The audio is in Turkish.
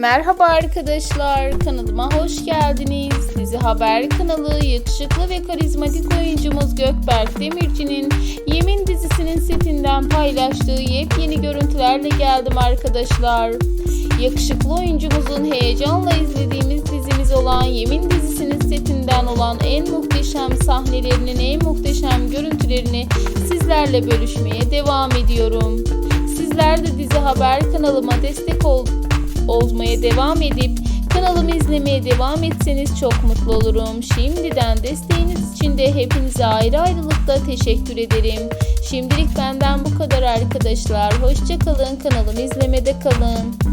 Merhaba arkadaşlar, kanalıma hoş geldiniz. Dizi Haber kanalı yakışıklı ve karizmatik oyuncumuz Gökberk Demirci'nin Yemin dizisinin setinden paylaştığı yepyeni görüntülerle geldim arkadaşlar. Yakışıklı oyuncumuzun heyecanla izlediğimiz dizimiz olan Yemin dizisinin setinden olan en muhteşem sahnelerinin en muhteşem görüntülerini sizlerle bölüşmeye devam ediyorum. Sizler de dizi haber kanalıma destek ol olmaya devam edip kanalımı izlemeye devam etseniz çok mutlu olurum. Şimdiden desteğiniz için de hepinize ayrı ayrılıkta teşekkür ederim. Şimdilik benden bu kadar arkadaşlar. Hoşçakalın kanalımı izlemede kalın.